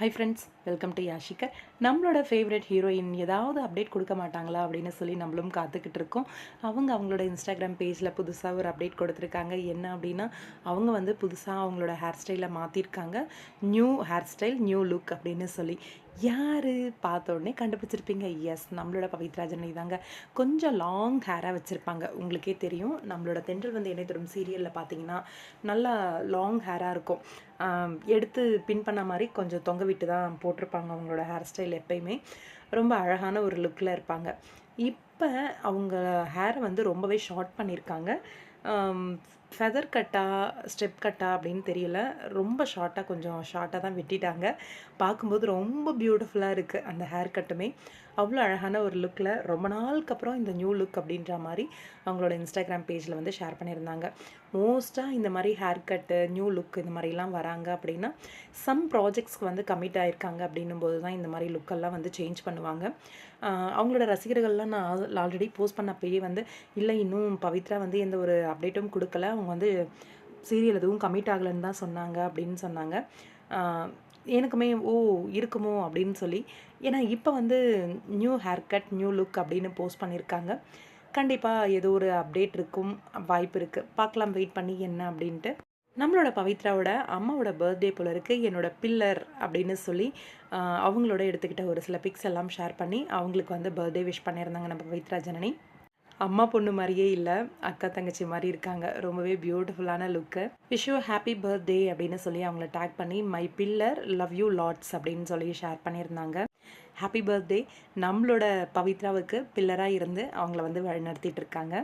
High friends welcome to யாஷிகர் நம்மளோட favourite heroine ஏதாவது அப்டேட் கொடுக்க மாட்டாங்களா அப்படின்னு சொல்லி நம்மளும் காத்துக்கிட்டு இருக்கோம். அவங்க அவங்களோட இன்ஸ்டாகிராம் பேஜில் புதுசாக ஒரு அப்டேட் கொடுத்துருக்காங்க. என்ன அப்படின்னா அவங்க வந்து புதுசாக அவங்களோட ஹேர் ஸ்டைலை மாற்றிருக்காங்க new hair style new look அப்படின்னு சொல்லி. யார் பார்த்த உடனே கண்டுபிடிச்சிருப்பீங்க? எஸ் நம்மளோட பவித்ராஜனை தாங்க கொஞ்சம் லாங் ஹேராக வச்சுருப்பாங்க. உங்களுக்கே தெரியும். நம்மளோட தென்றல் வந்து என்னை தரும் சீரியலில் பார்த்தீங்கன்னா நல்லா லாங் ஹேராக இருக்கும். எடுத்து பின் பண்ண மாதிரி கொஞ்சம் தொங்க விட்டு தான் போட்டிருப்பாங்க அவங்களோட ஹேர் ஸ்டைல் எப்பயுமே. ரொம்ப அழகான ஒரு லுக்கில் இருப்பாங்க. இப்போ அவங்க ஹேரை வந்து ரொம்பவே ஷார்ட் பண்ணியிருக்காங்க. ஃபெதர் கட்டா ஸ்டெப் கட்டா அப்படின்னு தெரியல. ரொம்ப ஷார்ட்டாக கொஞ்சம் ஷார்ட்டாக தான் வெட்டிட்டாங்க. பார்க்கும்போது ரொம்ப பியூட்டிஃபுல்லாக இருக்குது அந்த ஹேர் கட்டுமே அவ்வளோ அழகான ஒரு லுக்கில் ரொம்ப நாளுக்கு அப்புறம் இந்த நியூ லுக் அப்படின்ற மாதிரி அவங்களோட இன்ஸ்டாகிராம் பேஜில் வந்து ஷேர் பண்ணியிருந்தாங்க. மோஸ்ட்டாக இந்த மாதிரி ஹேர் கட்டு நியூ லுக் இந்த மாதிரிலாம் வராங்க அப்படின்னா சம் ப்ராஜெக்ட்ஸ்க்கு வந்து கமிட் ஆகிருக்காங்க அப்படின்னும் போது தான் இந்த மாதிரி லுக்கெல்லாம் வந்து சேஞ்ச் பண்ணுவாங்க. அவங்களோட ரசிகர்கள்லாம் நான் ஆல்ரெடி போஸ்ட் பண்ணப்பயே வந்து இல்லை இன்னும் பவித்ரா வந்து எந்த ஒரு அப்டேட்டும் கொடுக்கல. அவங்க வந்து சீரியல் எதுவும் கமிட் ஆகலைன்னு தான் சொன்னாங்க அப்படின்னு சொன்னாங்க. எனக்குமே ஓ இருக்குமோ? அப்படின்னு சொல்லி. ஏன்னா இப்போ வந்து new hair cut new look அப்படின்னு போஸ்ட் பண்ணியிருக்காங்க கண்டிப்பாக ஏதோ ஒரு அப்டேட் இருக்கும் வாய்ப்பு இருக்குது பார்க்கலாம் வெயிட் பண்ணி என்ன அப்படின்ட்டு. நம்மளோட பவித்ராவோட அம்மாவோட பர்த்டே போல இருக்குது என்னோட பில்லர் அப்படின்னு சொல்லி அவங்களோட எடுத்துக்கிட்ட ஒரு சில பிக்ஸ் எல்லாம் ஷேர் பண்ணி அவங்களுக்கு வந்து பர்த்டே விஷ் பண்ணியிருந்தாங்க நம்ம பவித்ரா ஜனனி. அம்மா பொண்ணு மாதிரியே இல்லை அக்கா தங்கச்சி மாதிரி இருக்காங்க. ரொம்பவே பியூட்டிஃபுல்லான look wish you happy birthday அப்படின்னு சொல்லி அவங்கள டேக் பண்ணி my pillar love you lots அப்படின்னு சொல்லி ஷேர் பண்ணியிருந்தாங்க. ஹாப்பி பர்த்டே நம்மளோட பவித்ராவுக்கு பில்லராக இருந்து அவங்கள வந்து வழி நடத்திட்டு இருக்காங்க.